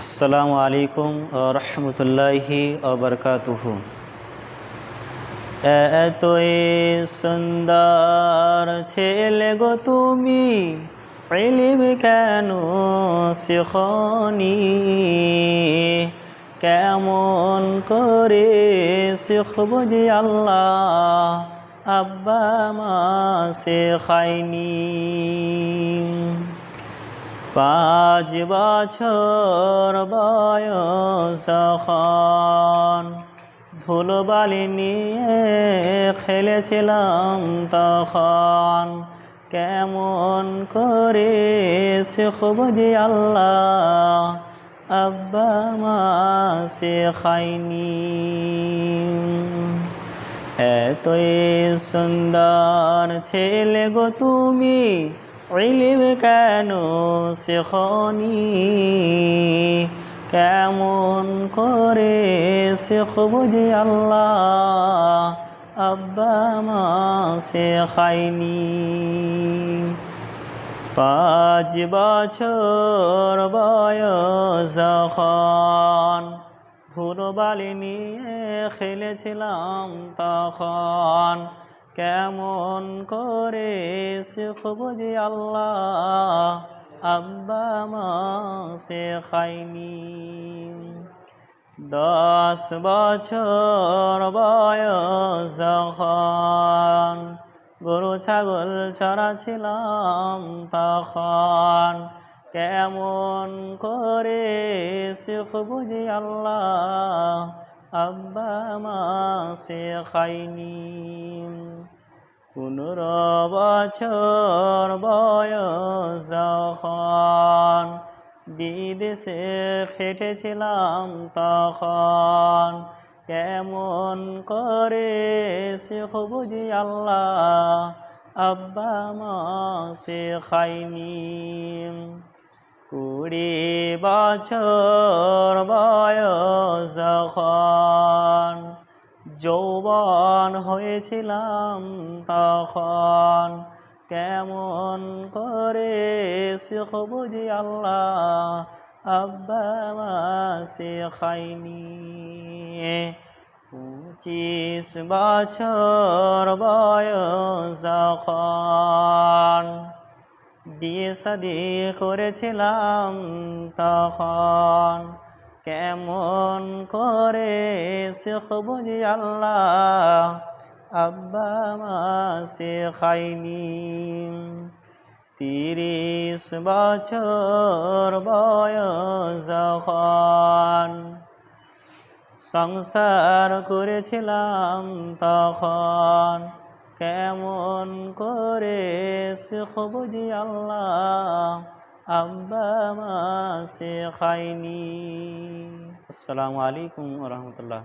আসসালামু আলাইকুম রহমতুল্লাহি অবরকাতুহ এতই সুন্দর ছেলে গো তুমি, ইলিম কেন শিখনি? কেমন করে শিখব যে আল্লাহ আব্বা মা শেখায়নি? পাঁচ বছর বয়স ধুলোবালি নিয়ে খেলেছিলাম তখন। কেমন করে শিখব যে আল্লাহ আব্বা মা শেখায়নি। এতই সুন্দর ছেলে গো তুমি ইলিম কেন শেখনি কেমন করে শেখব যে আল্লাহ আব্বা মা শেখায়নি। পাঁচ বছর বয়স যখন ফুলবালি নিয়ে খেলেছিলাম তখন কেমন করে শিখব যে আল্লাহ আব্বা মা শেখায়নি। দশ বছর বয়স যখন গরু ছাগল চড়াছিলাম তখন কেমন করে শিখব যে আল্লাহ আব্বা মা শেখায়নি। পনেরো বছর বয়স যখন বিদেশে খেটেছিলাম তখন কেমন করে শিখব যে আল্লাহ আব্বা মা শেখায়নি। কুড়ি বছর বয়স যখন যৌবন হয়েছিলাম তখন। কেমন করে শিখব যে আল্লাহ, আব্বা মা শেখায়নি। পঁচিশ বছর বয়স যখন বিয়ে সাদি করেছিলাম তখন। কেমন করে শিখব যে আল্লাহ? আব্বা মা শেখায়নি। তিরিশ বছর বয়স যখন সংসার করেছিলাম তখন কেমন করে শিখব যে আল্লাহ? আব্বা মা শেখায়নি আসসালামু আলাইকুম রহমতুল্লাহ।